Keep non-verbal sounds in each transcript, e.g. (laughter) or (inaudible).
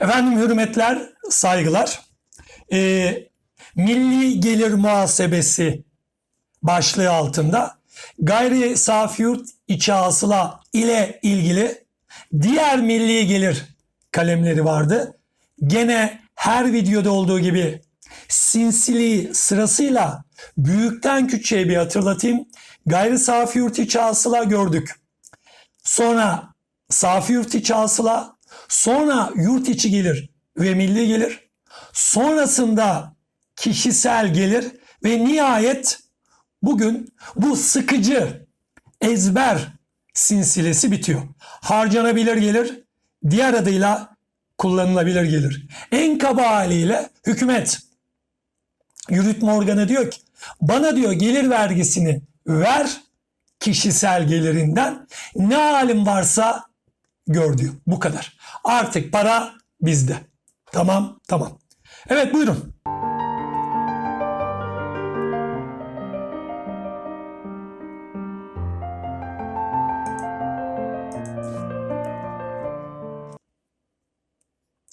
Efendim hürmetler, saygılar. Ee, Milli Gelir Muhasebesi başlığı altında gayri safi yurt içi hasıla ile ilgili diğer milli gelir kalemleri vardı. Gene her videoda olduğu gibi sinsili sırasıyla büyükten küçüğe bir hatırlatayım. Gayri safi yurt içi hasıla gördük. Sonra safi yurt içi hasıla, sonra yurt içi gelir ve milli gelir. Sonrasında kişisel gelir ve nihayet bugün bu sıkıcı ezber sinsilesi bitiyor. Harcanabilir gelir, diğer adıyla kullanılabilir gelir. En kaba haliyle hükümet yürütme organı diyor ki bana diyor gelir vergisini ver kişisel gelirinden ne halin varsa gör diyor. Bu kadar. Artık para bizde. Tamam tamam. Evet buyurun.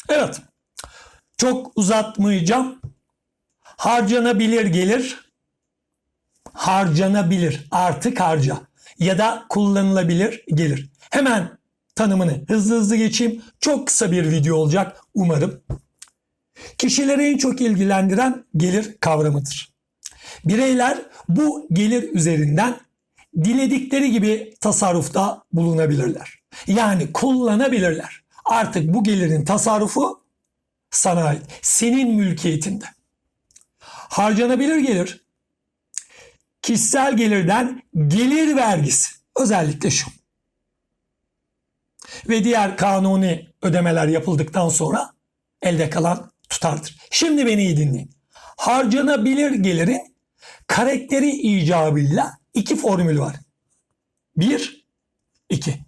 Evet. Çok uzatmayacağım. Harcanabilir gelir. Harcanabilir. Artık harca. Ya da kullanılabilir gelir. Hemen tanımını hızlı hızlı geçeyim. Çok kısa bir video olacak umarım. Kişileri en çok ilgilendiren gelir kavramıdır. Bireyler bu gelir üzerinden diledikleri gibi tasarrufta bulunabilirler. Yani kullanabilirler. Artık bu gelirin tasarrufu sana ait. Senin mülkiyetinde. Harcanabilir gelir kişisel gelirden gelir vergisi özellikle şu. Ve diğer kanuni ödemeler yapıldıktan sonra elde kalan tutardır. Şimdi beni iyi dinleyin. Harcanabilir gelirin karakteri icabıyla iki formül var. Bir, iki.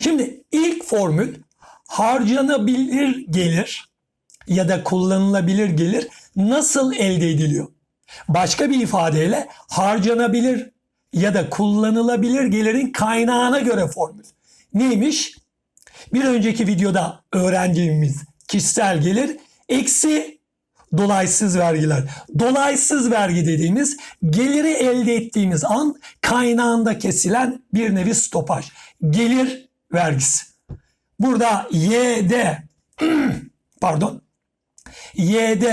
Şimdi ilk formül harcanabilir gelir ya da kullanılabilir gelir nasıl elde ediliyor? Başka bir ifadeyle harcanabilir ya da kullanılabilir gelirin kaynağına göre formül. Neymiş? Bir önceki videoda öğrendiğimiz kişisel gelir eksi dolaysız vergiler. Dolaysız vergi dediğimiz geliri elde ettiğimiz an kaynağında kesilen bir nevi stopaj. Gelir vergisi. Burada YD (clears throat) pardon YD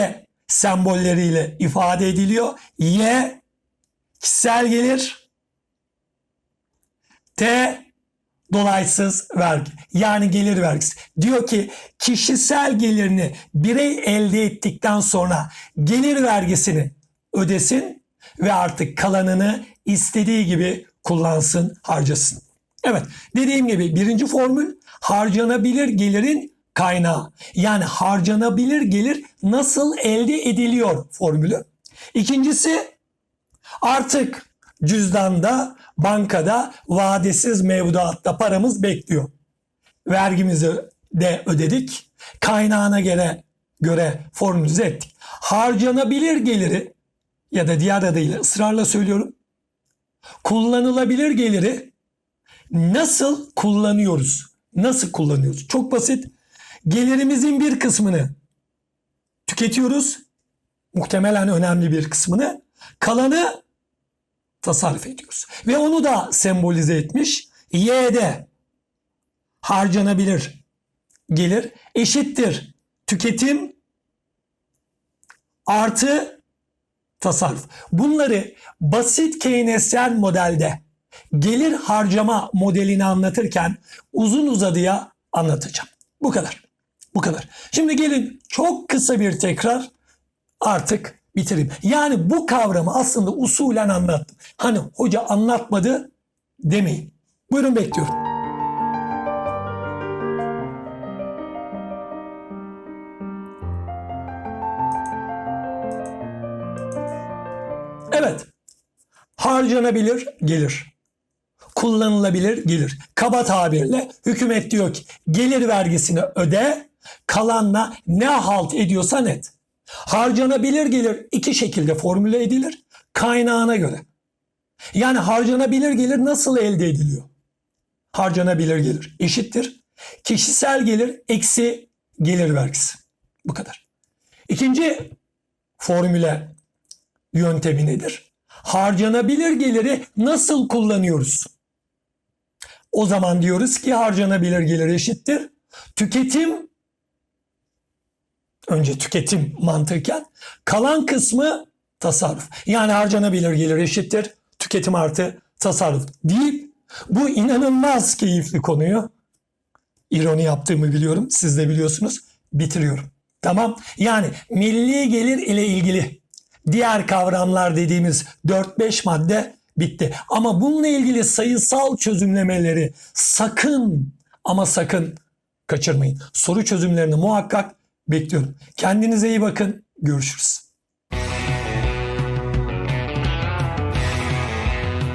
sembolleriyle ifade ediliyor. Y kişisel gelir. T dolaysız vergi. Yani gelir vergisi. Diyor ki kişisel gelirini birey elde ettikten sonra gelir vergisini ödesin ve artık kalanını istediği gibi kullansın, harcasın. Evet dediğim gibi birinci formül harcanabilir gelirin kaynağı. Yani harcanabilir gelir nasıl elde ediliyor formülü. İkincisi artık cüzdanda, bankada, vadesiz mevduatta paramız bekliyor. Vergimizi de ödedik. Kaynağına göre, göre formülize ettik. Harcanabilir geliri ya da diğer adıyla ısrarla söylüyorum. Kullanılabilir geliri nasıl kullanıyoruz? Nasıl kullanıyoruz? Çok basit. Gelirimizin bir kısmını tüketiyoruz. Muhtemelen önemli bir kısmını. Kalanı tasarruf ediyoruz. Ve onu da sembolize etmiş. Y'de harcanabilir gelir eşittir tüketim artı tasarruf. Bunları basit Keynesyen modelde gelir harcama modelini anlatırken uzun uzadıya anlatacağım. Bu kadar. Bu kadar. Şimdi gelin çok kısa bir tekrar artık bitireyim. Yani bu kavramı aslında usulen anlattım. Hani hoca anlatmadı demeyin. Buyurun bekliyorum. Evet. Harcanabilir gelir. Kullanılabilir gelir. Kaba tabirle hükümet diyor ki gelir vergisini öde, kalanla ne halt ediyorsan et. Harcanabilir gelir iki şekilde formüle edilir. Kaynağına göre. Yani harcanabilir gelir nasıl elde ediliyor? Harcanabilir gelir eşittir. Kişisel gelir eksi gelir vergisi. Bu kadar. İkinci formüle yöntemi nedir? Harcanabilir geliri nasıl kullanıyoruz? O zaman diyoruz ki harcanabilir gelir eşittir. Tüketim önce tüketim mantıken kalan kısmı tasarruf. Yani harcanabilir gelir eşittir. Tüketim artı tasarruf deyip bu inanılmaz keyifli konuyu ironi yaptığımı biliyorum. Siz de biliyorsunuz. Bitiriyorum. Tamam. Yani milli gelir ile ilgili diğer kavramlar dediğimiz 4-5 madde bitti. Ama bununla ilgili sayısal çözümlemeleri sakın ama sakın kaçırmayın. Soru çözümlerini muhakkak bekliyorum. Kendinize iyi bakın. Görüşürüz.